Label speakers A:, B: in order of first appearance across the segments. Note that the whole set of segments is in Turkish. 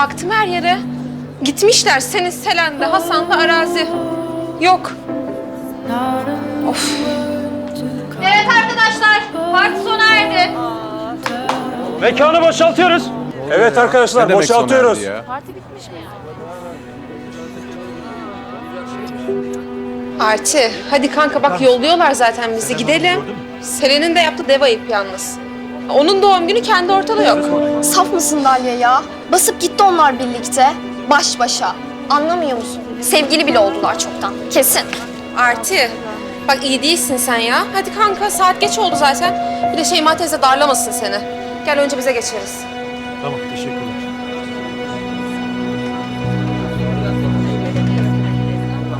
A: Baktım her yere. Gitmişler senin Selen'de, Hasan'da arazi. Yok. Of.
B: Evet arkadaşlar, parti sona erdi.
C: Mekanı boşaltıyoruz. Evet arkadaşlar boşaltıyoruz.
A: Arti, hadi kanka bak yolluyorlar zaten bizi. Gidelim. Selen'in de yaptığı dev ayıp yalnız. Onun doğum günü kendi ortada yok.
D: Saf mısın Dalya ya? Basıp gitti onlar birlikte. Baş başa. Anlamıyor musun? Sevgili bile oldular çoktan. Kesin.
A: Arti, bak iyi değilsin sen ya. Hadi kanka saat geç oldu zaten. Bir de Şeyma teyze darlamasın seni. Gel önce bize geçeriz.
C: Tamam teşekkürler.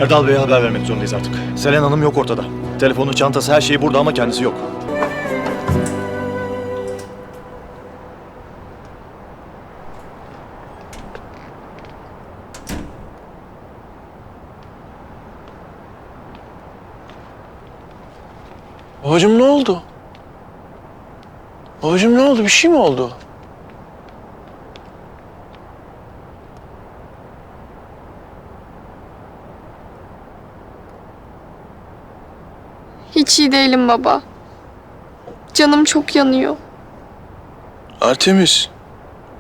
E: Erdal Bey'e haber vermek zorundayız artık. Selen Hanım yok ortada. Telefonu, çantası, her şeyi burada ama kendisi yok.
F: Babacığım ne oldu? Babacığım ne oldu? Bir şey mi oldu?
G: Hiç iyi değilim baba. Canım çok yanıyor.
F: Artemis,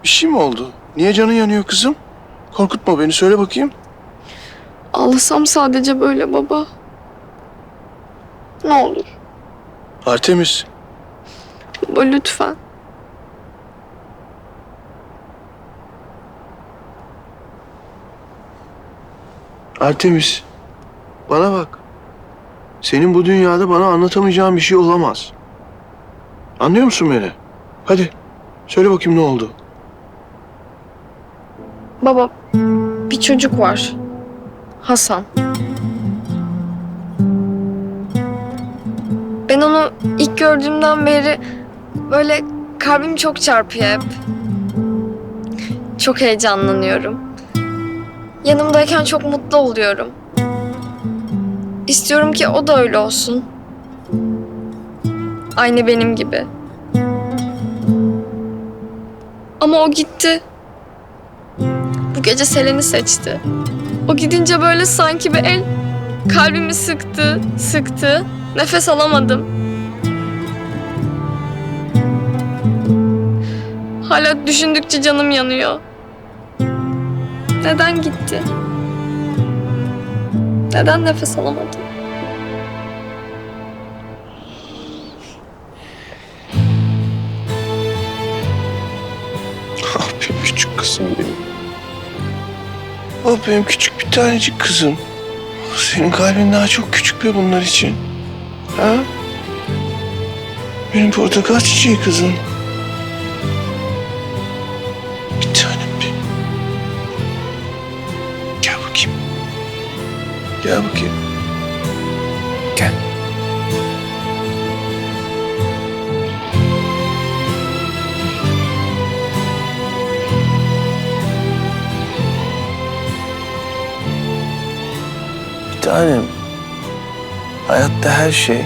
F: bir şey mi oldu? Niye canın yanıyor kızım? Korkutma beni, söyle bakayım.
G: Ağlasam sadece böyle baba. Ne olur
F: Artemis,
G: baba lütfen.
F: Artemis. Bana bak. Senin bu dünyada bana anlatamayacağın bir şey olamaz. Anlıyor musun beni? Hadi, söyle bakayım ne oldu?
G: Baba bir çocuk var. Hasan. Ben onu ilk gördüğümden beri böyle kalbim çok çarpıyor hep. Çok heyecanlanıyorum. Yanımdayken çok mutlu oluyorum. İstiyorum ki o da öyle olsun. Aynı benim gibi. Ama o gitti. Bu gece Selen'i seçti. O gidince böyle sanki bir el kalbimi sıktı, sıktı. Nefes alamadım. Hala düşündükçe canım yanıyor. Neden gitti? Neden nefes alamadım?
F: Ah benim küçük kızım benim. Ah benim küçük bir tanecik kızım. Senin kalbin daha çok küçük be bunlar için. Ha? Benim portakal çiçeği kızım. Bir tanem benim. Gel bakayım. Gel bakayım. Tanem. Hayatta her şey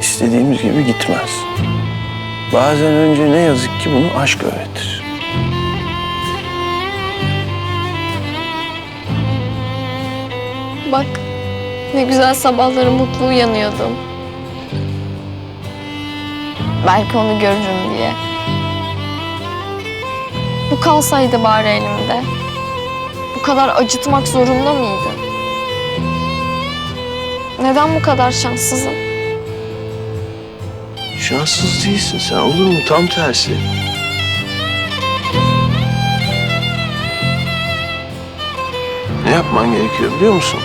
F: istediğimiz gibi gitmez. Bazen önce ne yazık ki bunu aşk öğretir.
G: Bak ne güzel sabahları mutlu uyanıyordum. Belki onu görürüm diye. Bu kalsaydı bari elimde. Bu kadar acıtmak zorunda mıydı? Neden bu kadar şanssızım?
F: Şanssız değilsin sen olur mu? Tam tersi. Ne yapman gerekiyor biliyor musun?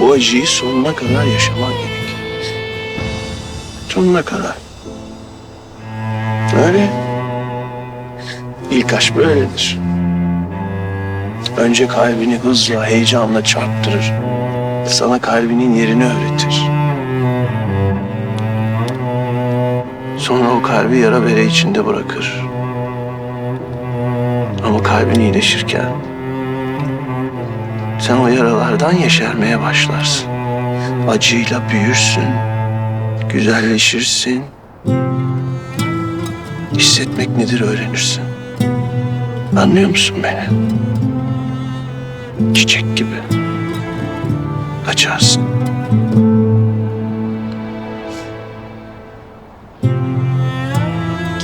F: Bu acıyı sonuna kadar yaşaman gerek. Sonuna kadar. Öyle. İlk aşk böyledir. Önce kalbini hızla, heyecanla çarptırır. Sana kalbinin yerini öğretir. Sonra o kalbi yara bere içinde bırakır. Ama kalbin iyileşirken sen o yaralardan yeşermeye başlarsın. Acıyla büyürsün, güzelleşirsin. Hissetmek nedir öğrenirsin. Anlıyor musun beni? Çiçek gibi. Açarsın.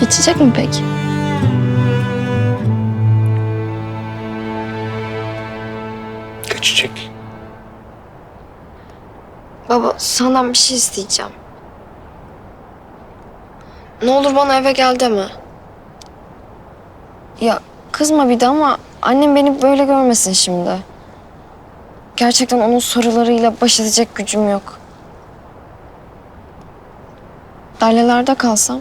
G: Geçecek mi peki?
F: Geçecek.
G: Baba senden bir şey isteyeceğim. Ne olur bana eve gel deme. Ya kızma bir de ama annem beni böyle görmesin şimdi. Gerçekten onun sorularıyla baş edecek gücüm yok. Dalelerde kalsam.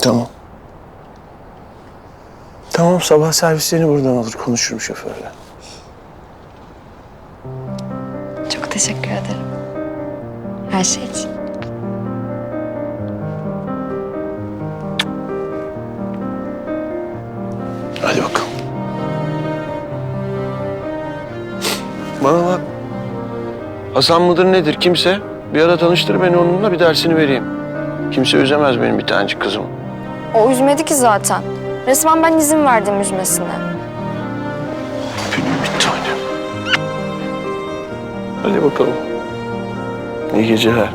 F: Tamam. Tamam sabah servislerini buradan alır konuşurum şoförle.
G: Çok teşekkür ederim. Her şey için.
F: Hasan mıdır nedir kimse? Bir ara tanıştır beni onunla bir dersini vereyim. Kimse üzemez benim bir tanecik kızım.
G: O üzmedi ki zaten. Resmen ben izin verdim üzmesine.
F: Benim bir tanem. Hadi bakalım. İyi geceler.